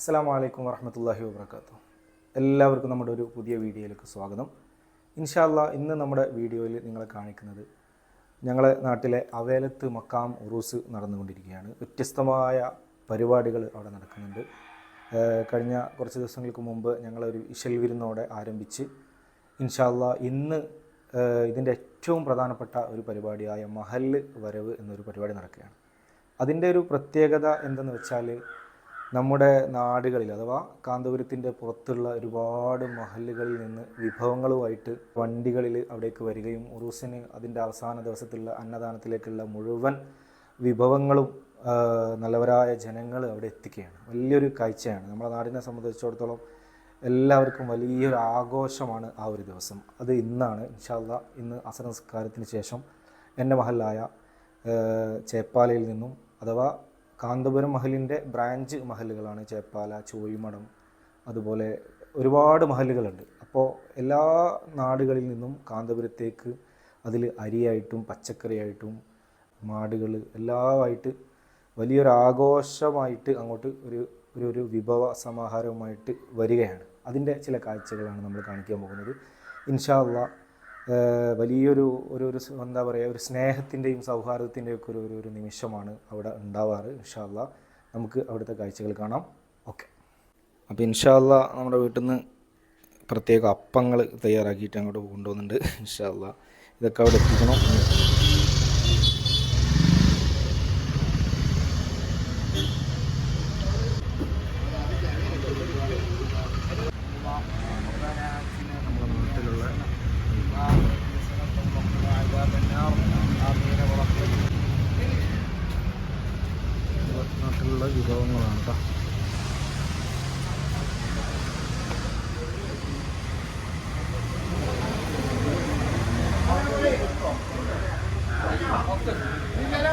അസ്സാം വലൈക്കും വർഹമത്തല്ലാഹി വാബർക്കാത്തു എല്ലാവർക്കും നമ്മുടെ ഒരു പുതിയ വീഡിയോയിലേക്ക് സ്വാഗതം. ഇൻഷാല്ല ഇന്ന് നമ്മുടെ വീഡിയോയിൽ നിങ്ങളെ കാണിക്കുന്നത് ഞങ്ങളെ നാട്ടിലെ അവേലത്ത് മക്കാം ഉറൂസ് നടന്നുകൊണ്ടിരിക്കുകയാണ്. വ്യത്യസ്തമായ പരിപാടികൾ അവിടെ നടക്കുന്നുണ്ട്. കഴിഞ്ഞ കുറച്ച് ദിവസങ്ങൾക്ക് മുമ്പ് ഞങ്ങളൊരു ഇശൽ വിരുന്നോടെ ആരംഭിച്ച് ഇൻഷാല്ല ഇന്ന് ഇതിന്റെ ഏറ്റവും പ്രധാനപ്പെട്ട ഒരു പരിപാടിയായ മഹൽ വരവ് എന്നൊരു പരിപാടി നടക്കുകയാണ്. അതിന്റെ ഒരു പ്രത്യേകത എന്തെന്ന് വെച്ചാൽ നമ്മുടെ നാടുകളിൽ അഥവാ കാന്തപുരത്തിന്റെ പുറത്തുള്ള ഒരുപാട് മഹലുകളിൽ നിന്ന് വിഭവങ്ങളുമായിട്ട് വണ്ടികളിൽ അവിടേക്ക് വരികയും ഉറൂസിന് അതിന്റെ അവസാന ദിവസത്തിലുള്ള അന്നദാനത്തിലേക്കുള്ള മുഴുവൻ വിഭവങ്ങളും നല്ലവരായ ജനങ്ങൾ അവിടെ എത്തിക്കുകയാണ്. വലിയൊരു കാഴ്ചയാണ്. നമ്മുടെ നാടിനെ സംബന്ധിച്ചിടത്തോളം എല്ലാവർക്കും വലിയൊരു ആഘോഷമാണ് ആ ഒരു ദിവസം. അത് ഇന്നാണ്. ഇൻഷാല്ല ഇന്ന് അസനസ്കാരത്തിന് ശേഷം എന്റെ മഹലായ ചേപ്പാലയിൽ നിന്നും അഥവാ കാന്തപുരം മഹലിന്റെ ബ്രാഞ്ച് മഹലുകളാണ് ചേപ്പാല ചോയിമഠം അതുപോലെ ഒരുപാട് മഹലുകളുണ്ട്. അപ്പോൾ എല്ലാ നാടുകളിൽ നിന്നും കാന്തപുരത്തേക്ക് അതിൽ അരിയായിട്ടും പച്ചക്കറിയായിട്ടും മാടുകൾ എല്ലാമായിട്ട് വലിയൊരു ആഘോഷമായിട്ട് അങ്ങോട്ട് ഒരു ഒരു ഒരു വിഭവ സമാഹാരവുമായിട്ട് വരികയാണ്. അതിന്റെ ചില കാഴ്ചകളാണ് നമ്മൾ കാണിക്കാൻ പോകുന്നത്. ഇൻഷാ വലിയൊരു ഒരു ഒരു എന്താ പറയുക ഒരു സ്നേഹത്തിന്റെയും സൗഹാർദ്ദത്തിന്റെയും ഒക്കെ ഒരു ഒരു നിമിഷമാണ് അവിടെ ഉണ്ടാവാറ് ഇൻഷാല്ല നമുക്ക് അവിടുത്തെ കാഴ്ചകൾ കാണാം. ഓക്കെ. അപ്പോൾ ഇൻഷാല്ല നമ്മുടെ വീട്ടിൽ നിന്ന് പ്രത്യേക അപ്പങ്ങൾ തയ്യാറാക്കിയിട്ട് അങ്ങോട്ട് കൊണ്ടുപോകുന്നുണ്ട് ഇൻഷാല്ല ഇതൊക്കെ അവിടെ എത്തിക്കണം നമ്മുടെ നാട്ടിലുള്ള നാട്ടിലുള്ള വിഭവങ്ങളാണ് കേട്ടോ നമ്മളിതാ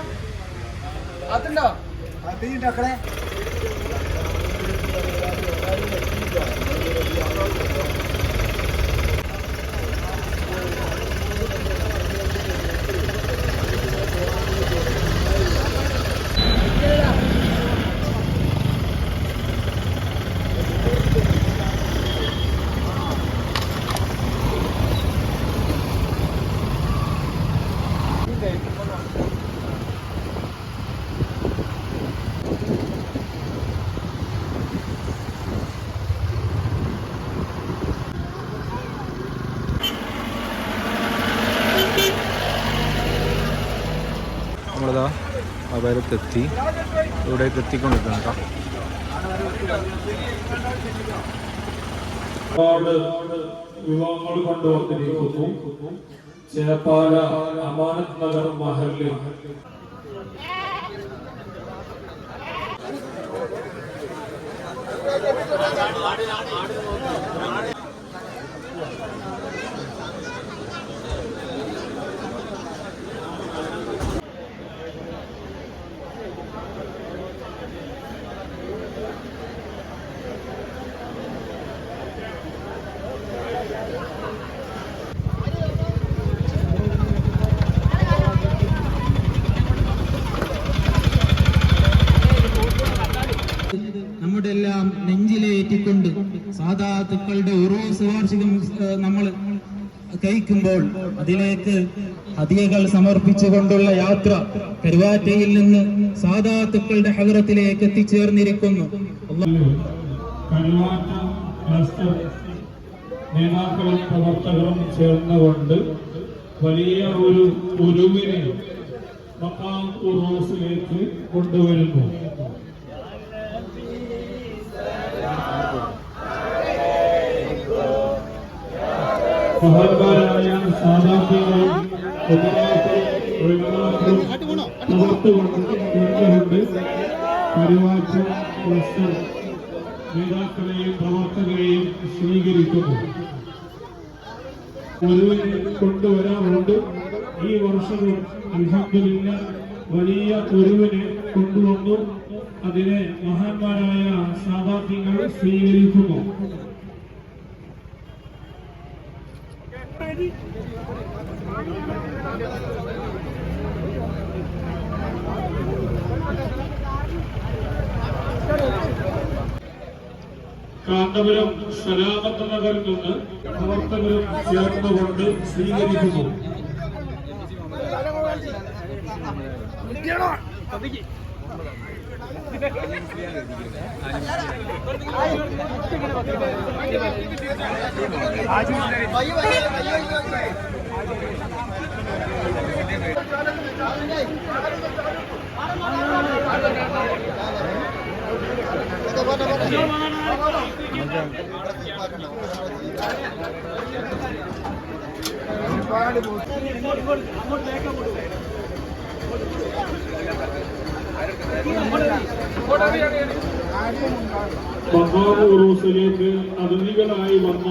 അപകടത്തെത്തി ഇവിടേക്ക് എത്തിക്കൊണ്ടിരിക്കുന്നു കേട്ടോ വിഭവങ്ങൾ കൊണ്ടുവന്നിരിക്കുന്നു ചേപ്പാല അമാനത് നഗർ മഹലിൽ നമ്മുടെ എല്ലാം നെഞ്ചിലേറ്റിക്കൊണ്ട് സാധാത്തുക്കളുടെ ഉറൂസ് വാർഷികം നമ്മൾ കഴിക്കുമ്പോൾ അതിലേക്ക് ഹതിയകൾ സമർപ്പിച്ചുകൊണ്ടുള്ള യാത്ര കരുവാറ്റയിൽ നിന്ന് സാധാത്തുക്കളുടെ ഹവറത്തിലേക്ക് എത്തിച്ചേർന്നിരിക്കുന്നു. നേതാക്കളും പ്രവർത്തകരും ചേർന്നുകൊണ്ട് വലിയ ഒരു ഉരുവിനെ മക്കാം കൊണ്ടുവരുന്നു. മഹാന്മാരായ സ്ഥാനാർത്ഥികളും പ്രവർത്തുകൊണ്ട് പരിവാറ്റ ക്ലസ്റ്റർ നേതാക്കളെയും പ്രവർത്തകരെയും സ്വീകരിക്കുന്നു. ഒരുവനെ കൊണ്ടുവരാറുണ്ട്. ഈ വർഷവും അൽഹംദുലില്ല വലിയ ഒരുവനെ കൊണ്ടുവന്നു. അതിനെ മഹാന്മാരായ സ്ഥാനാർത്ഥികൾ സ്വീകരിക്കുന്നു. കാന്തപുരം സലാമത്ത് നഗറിൽ നിന്ന് പ്രവർത്തകരും ചേർന്നുകൊണ്ട് സ്വീകരിക്കുന്നു. മഹാ ഉറൂസിലേക്ക് അതിഥികളായി വന്ന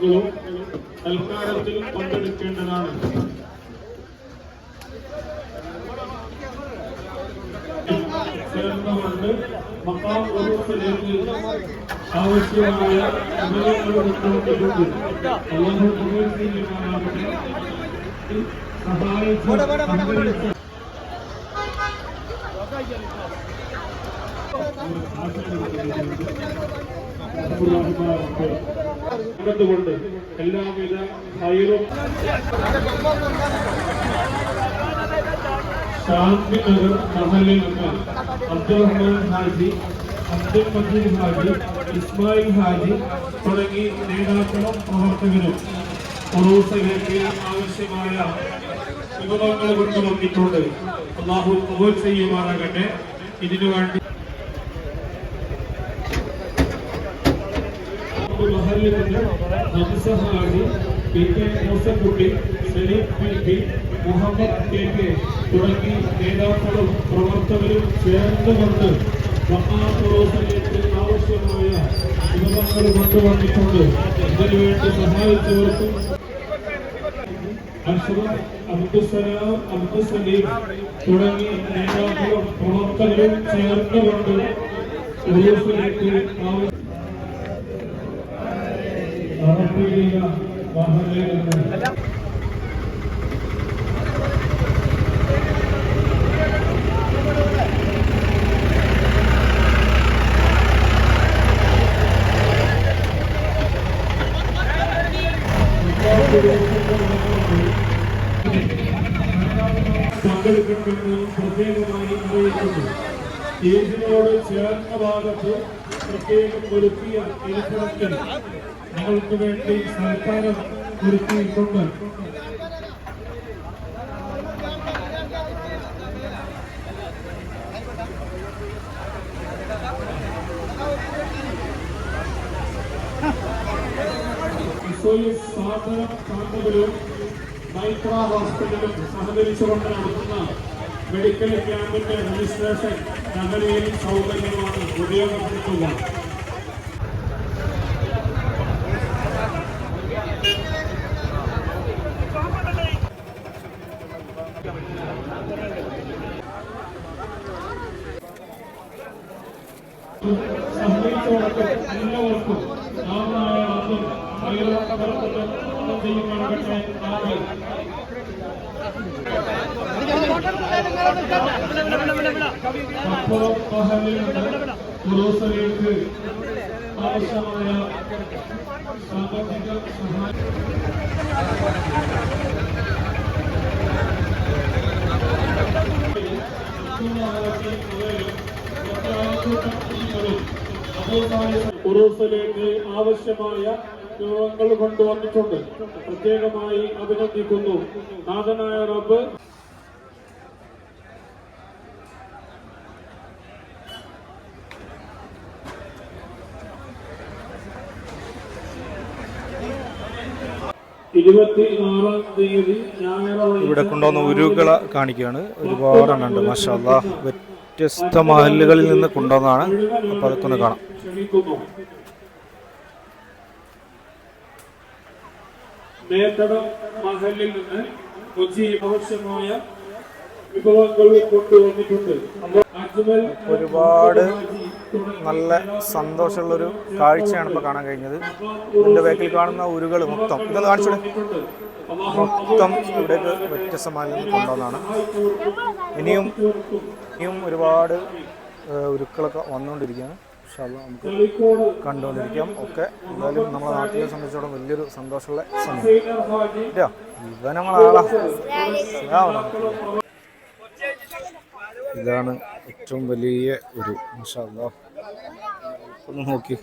തൽക്കാലത്തിൽ സൽക്കാരത്തിൽ പങ്കെടുക്കേണ്ടതാണ്. ചേർന്നുകൊണ്ട് ഉറൂസിലേക്ക് ആവശ്യമായ സഹായിച്ചു കൊണ്ട് എല്ലാവിധ ഹൈറും ശാന്തിനഗർ മഹലിൽ നിന്ന് അബ്ദുറഹ്മാൻ ഹാജി അബ്ദുൽ മജീദ് ഹാജി ഇസ്മായിൽ ഹാജി തുടങ്ങി നേതാക്കളും പ്രവർത്തകരും ഉറൂസയിലേക്ക് ആവശ്യമായ വിഭവങ്ങൾ കൊണ്ടുവന്നിട്ടുണ്ട് അള്ളാഹു കബൂൽ ചെയ്യുമാറാകട്ടെ ഇതിനു വേണ്ടി മഹലിൽ നിന്ന് Hamsa Haji P K Moosakutty Saleem P P Muhammad K K തുടങ്ങി നേതാക്കളും പ്രവർത്തകരും ചേർന്നുകൊണ്ട് മഹാപുരോഹിതർക്ക് ആവശ്യമായ വിഭവങ്ങൾ കൊണ്ടുവന്നിട്ടുണ്ട് ഇതിനുവേണ്ടി സഹായിച്ചവർക്കും അഷ്റഫ് അബ്ദുസലാം അബ്ദുസലീം തുടങ്ങി നേതാക്കളും പ്രവർത്തകരും ചേർത്തുകൊണ്ട് ഉറൂസിലേക്ക് ആവശ്യം പങ്കെടുക്കണമെന്ന് പ്രത്യേകമായി അറിയിക്കുന്നു സ്റ്റേജിനോട് ചേർന്ന ഭാഗത്ത് പ്രത്യേകം ഒരുക്കിയ ഇരിപ്പിടത്തിൽ ഞങ്ങൾക്ക് വേണ്ടി സർക്കാരം ഒരുക്കിയിട്ടുണ്ട്. ഇസോയിസ് സാധനം കാന്തപുരവും മൈത്ര ഹോസ്പിറ്റലും സഹകരിച്ചുകൊണ്ട് നടത്തുന്ന മെഡിക്കൽ ക്യാമ്പിന്റെ രജിസ്ട്രേഷൻ നഗരയിൽ സൗകര്യമാണ് ഉപയോഗപ്പെടുത്തുക സഹകരിച്ചവർക്ക് എല്ലാവർക്കും നാമനായ ആദ്യം ഹൈറോട്ടകർത്തത് ചെയ്യുമാകട്ടെ ആദ്യം അപ്പോൾ ഉറൂസിലേക്ക് ആവശ്യമായ സാമ്പത്തിക സഹായം ഉറൂസിലേക്ക് ആവശ്യമായ രൂപങ്ങൾ കൊണ്ടുവന്നിട്ടുണ്ട്. പ്രത്യേകമായി അഭിനന്ദിക്കുന്നു. നാഥനായ റബ്ബ് ഇരുപത്തി ആറാം തീയതി ഞായറാഴ്ച ഇവിടെ കൊണ്ടുവന്ന ഉരുകളെ കാണിക്കുകയാണ്. ഒരുപാടെണ്ണം ഉണ്ട് മാഷാല്ലാ വ്യത്യസ്ത മഹലുകളിൽ നിന്ന് കൊണ്ടുവന്നാണ് അപ്പോൾ അതൊക്കെ ഒന്ന് കാണാം. ക്ഷണിക്കുന്നു. മേത്തട മഹലിൽ നിന്ന് വിഭവങ്ങൾ കൊണ്ടുവന്നിട്ടുണ്ട്. ഒരുപാട് നല്ല സന്തോഷമുള്ളൊരു കാഴ്ചയാണ് ഇപ്പോൾ കാണാൻ കഴിഞ്ഞത്. ഇതിന്റെ ബാക്കിൽ കാണുന്ന ഉരുകൾ മൊത്തം. ഇതൊന്ന് കാണിച്ചു മൊത്തം ഇവിടേക്ക് വ്യത്യസ്തമായി നിന്ന് കൊണ്ടുവന്നതാണ്. ഇനിയും ഇനിയും ഒരുപാട് ഉരുക്കളൊക്കെ വന്നുകൊണ്ടിരിക്കുകയാണ്. ഇൻഷാല്ലാ നമുക്ക് കണ്ടുകൊണ്ടിരിക്കാം. ഒക്കെ എന്തായാലും നമ്മളെ നാട്ടിലെ സംബന്ധിച്ചിടത്തോളം വലിയൊരു സന്തോഷമുള്ള സമയം. ഇല്ല ഇവ ഇതാണ് ഏറ്റവും വലിയ ഒരു ഒന്ന് നോക്കി.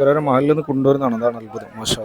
ഓരോരോ മഹലിൽ നിന്ന് കൊണ്ടുവരുന്നതാണ്. അതാണ് അത്ഭുതം. മാഷാ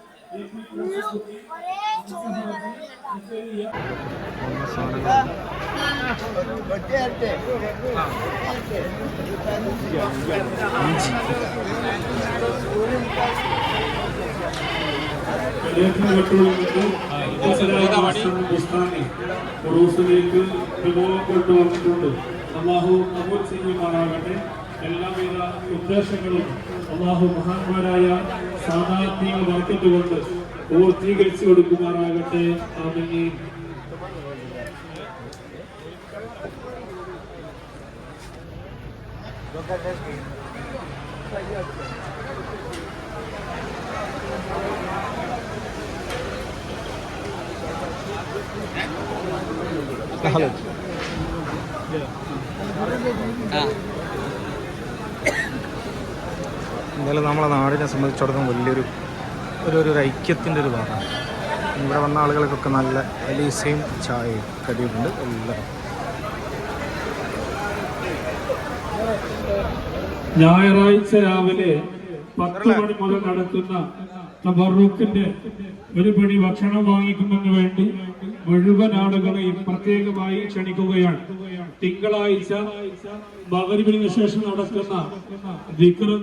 ഉറൂസിലേക്ക് വിഭവം കൊണ്ടുവന്നിട്ടുണ്ട് അള്ളാഹു കബൂൽ ചെയ്യുമാറാകട്ടെ എല്ലാവിധ ഉദ്ദേശങ്ങളും അള്ളാഹു മഹാന്മാരായ സാധാരണ വർക്കത്തുകൊണ്ട് പൂർത്തീകരിച്ചു കൊടുക്കുമാറാകട്ടെ. ആമീൻ. ഹലോ എന്തായാലും നമ്മളെ നാടിനെ സംബന്ധിച്ചിടത്തോളം വലിയൊരു ഒരു ഒരു ഐക്യത്തിന്റെ ഒരു ഭാഗമാണ്. ഇവിടെ വന്ന ആളുകൾക്കൊക്കെ നല്ല അലീസയും ചായയും കടിയുമുണ്ട്. എല്ലാം ഞായറാഴ്ച രാവിലെ പത്ത് മണി മുതൽ നടത്തുന്ന തബറൂക്കിന്റെ ഒരു പിടി ഭക്ഷണം വാങ്ങിക്കുന്നതിന് വേണ്ടി മുഴുവൻ ആളുകളെയും പ്രത്യേകമായി ക്ഷണിക്കുകയാണ്. തിങ്കളാഴ്ച മകരിവിന് ശേഷം നടക്കുന്ന ദിക്റും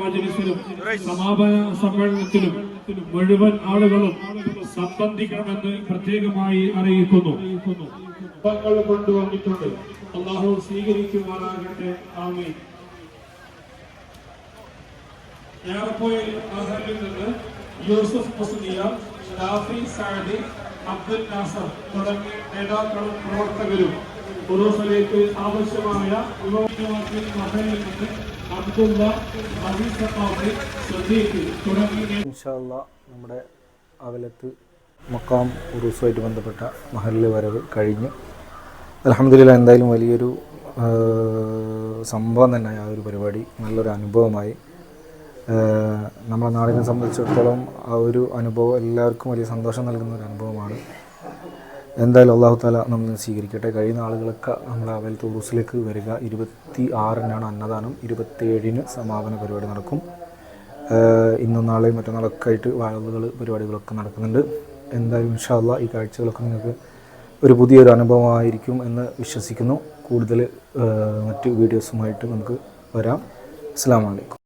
മജ്ലിസിലും സമാപന സമ്മേളനത്തിലും മുഴുവൻ ആളുകളും സംബന്ധിക്കണമെന്ന് പ്രത്യേകമായി അറിയിക്കുന്നു. കൊണ്ടുവന്നിട്ടുണ്ട്. അള്ളാഹു സ്വീകരിക്കുമാറാകട്ടെ. ആമീൻ. ഏറെപ്പോയിൽ മഹലിൽ നിന്ന് യൂസഫ് മുസ്ലിയ സാദി അബ്ദുൽ നാസർ തുടങ്ങിയ നേതാക്കളും പ്രവർത്തകരും ഉറൂസിലേക്ക് ആവശ്യമായ അബ്ദുള്ള നമ്മുടെ അവലത്ത് മക്കാം ഉറൂസുമായിട്ട് ബന്ധപ്പെട്ട മഹലിലെ വരവ് കഴിഞ്ഞു. അലഹമ്മദില്ല എന്തായാലും വലിയൊരു സംഭവം തന്നെ ആ ഒരു പരിപാടി. നല്ലൊരു അനുഭവമായി. നമ്മുടെ നാടിനെ സംബന്ധിച്ചിടത്തോളം ആ ഒരു അനുഭവം എല്ലാവർക്കും വലിയ സന്തോഷം നൽകുന്ന ഒരു അനുഭവമാണ്. എന്തായാലും അള്ളാഹു താല നമ്മൾ സ്വീകരിക്കട്ടെ. കഴിയുന്ന ആളുകളൊക്കെ നമ്മുടെ അവലത്ത് ഉറൂസിലേക്ക് വരിക. ഇരുപത്തി ആറിനാണ് അന്നദാനം. ഇരുപത്തിയേഴിന് സമാപന പരിപാടി നടക്കും. ഇന്നും നാളെയും മറ്റന്നാളൊക്കെ ആയിട്ട് വാഴകൾ പരിപാടികളൊക്കെ നടക്കുന്നുണ്ട്. എന്തായാലും ഇൻഷാല്ല ഈ കാഴ്ചകളൊക്കെ നിങ്ങൾക്ക് ഒരു പുതിയൊരു അനുഭവമായിരിക്കും എന്ന് വിശ്വസിക്കുന്നു. കൂടുതൽ മറ്റ് വീഡിയോസുമായിട്ട് നമുക്ക് വരാം. അസ്സാം വലൈക്കും